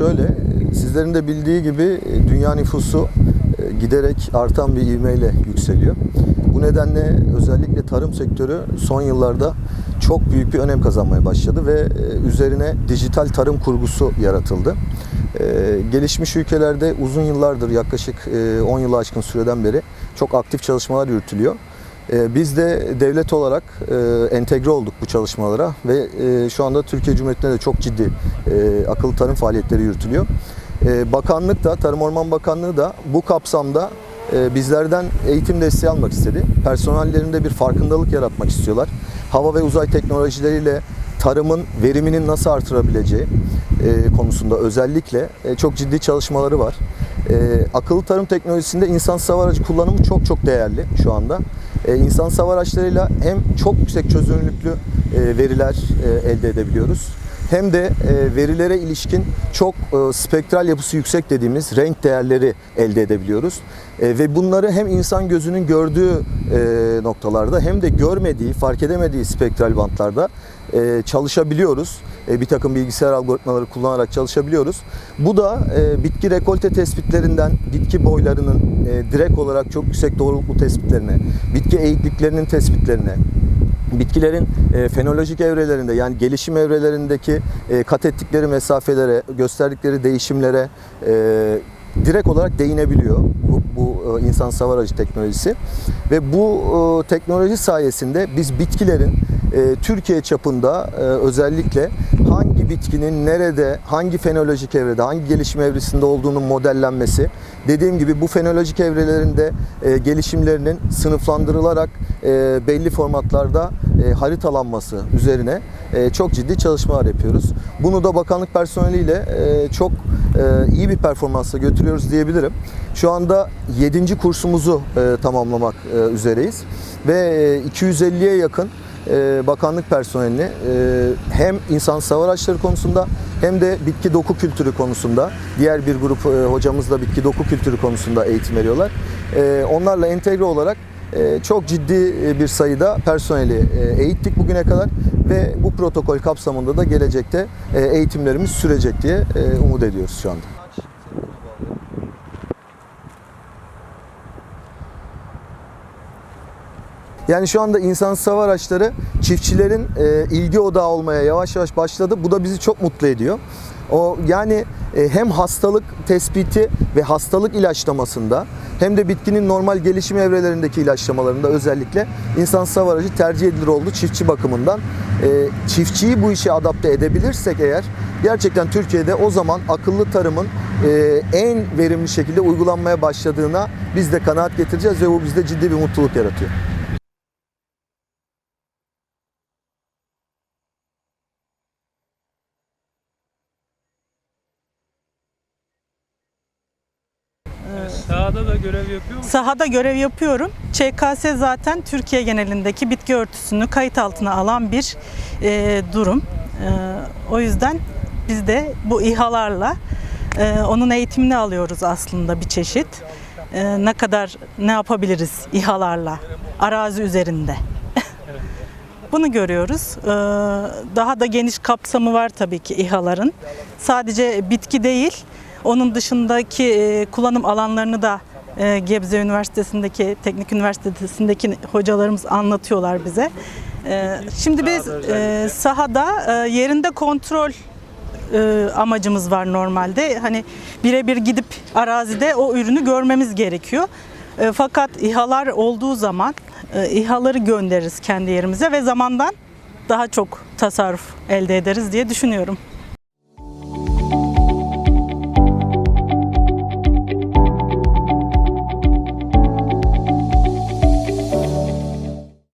Şöyle, sizlerin de bildiği gibi e, dünya nüfusu e, giderek artan bir ivmeyle yükseliyor. Bu nedenle özellikle tarım sektörü son yıllarda çok büyük bir önem kazanmaya başladı ve e, üzerine dijital tarım kurgusu yaratıldı. Gelişmiş ülkelerde uzun yıllardır yaklaşık e, 10 yılı aşkın süreden beri çok aktif çalışmalar yürütülüyor. E, Biz de devlet olarak e, entegre olduk bu çalışmalara ve e, şu anda Türkiye Cumhuriyeti'nde de çok ciddi e, akıllı tarım faaliyetleri yürütülüyor. Bakanlık da, Tarım Orman Bakanlığı da bu kapsamda bizlerden eğitim desteği almak istedi. Personellerinde bir farkındalık yaratmak istiyorlar. Hava ve uzay teknolojileriyle tarımın veriminin nasıl artırabileceği konusunda özellikle çok ciddi çalışmaları var. Akıllı tarım teknolojisinde insan aracı kullanımı çok çok değerli şu anda. E, insan hava araçlarıyla hem çok yüksek çözünürlüklü e, veriler e, elde edebiliyoruz hem de e, verilere ilişkin çok e, spektral yapısı yüksek dediğimiz renk değerleri elde edebiliyoruz. E, ve bunları hem insan gözünün gördüğü noktalarda hem de görmediği, fark edemediği spektral bantlarda çalışabiliyoruz. Bir takım bilgisayar algoritmaları kullanarak çalışabiliyoruz. Bu da bitki rekolte tespitlerinden bitki boylarının direkt olarak çok yüksek doğruluklu tespitlerine, bitki eğikliklerinin tespitlerine, bitkilerin e, fenolojik evrelerinde yani gelişim evrelerindeki e, kat ettikleri mesafelere, gösterdikleri değişimlere e, direkt olarak değinebiliyor bu, bu e, insan savar aracı teknolojisi. Ve bu e, teknoloji sayesinde biz bitkilerin e, Türkiye çapında e, özellikle hangi bitkinin nerede, hangi fenolojik evrede, hangi gelişim evresinde olduğunun modellenmesi, dediğim gibi bu fenolojik evrelerinde e, gelişimlerinin sınıflandırılarak e, belli formatlarda e, haritalanması üzerine e, çok ciddi çalışmalar yapıyoruz. Bunu da bakanlık personeliyle e, çok e, iyi bir performansla götürüyoruz diyebilirim. Şu anda 7. kursumuzu e, tamamlamak e, üzereyiz ve e, 250'ye yakın e, bakanlık personelini e, hem insan hava araçları konusunda hem de bitki doku kültürü konusunda diğer bir grup e, hocamız da bitki doku kültürü konusunda eğitim veriyorlar. E, onlarla entegre olarak çok ciddi bir sayıda personeli e, eğittik bugüne kadar ve bu protokol kapsamında da gelecekte e, eğitimlerimiz sürecek diye e, umut ediyoruz şu anda. Yani şu anda insansız hava araçları çiftçilerin e, ilgi odağı olmaya yavaş yavaş başladı. Bu da bizi çok mutlu ediyor. O yani e, hem hastalık tespiti ve hastalık ilaçlamasında hem de bitkinin normal gelişim evrelerindeki ilaçlamalarında özellikle insansız hava aracı tercih edilir oldu çiftçi bakımından. E, çiftçiyi bu işe adapte edebilirsek eğer gerçekten Türkiye'de o zaman akıllı tarımın e, en verimli şekilde uygulanmaya başladığına biz de kanaat getireceğiz ve bu bizde ciddi bir mutluluk yaratıyor. Sahada da görev yapıyor musun? Sahada görev yapıyorum. ÇKS zaten Türkiye genelindeki bitki örtüsünü kayıt altına alan bir e, durum. E, o yüzden biz de bu İHA'larla e, onun eğitimini alıyoruz aslında bir çeşit. E, ne kadar ne yapabiliriz İHA'larla arazi üzerinde. Bunu görüyoruz. E, daha da geniş kapsamı var tabii ki İHA'ların. Sadece bitki değil, onun dışındaki e, kullanım alanlarını da e, Gebze Üniversitesi'ndeki, Teknik Üniversitesi'ndeki hocalarımız anlatıyorlar bize. E, Şimdi biz sahada yerinde kontrol amacımız var normalde. Hani birebir gidip arazide o ürünü görmemiz gerekiyor. Fakat İHA'lar olduğu zaman İHA'ları göndeririz kendi yerimize ve zamandan daha çok tasarruf elde ederiz diye düşünüyorum.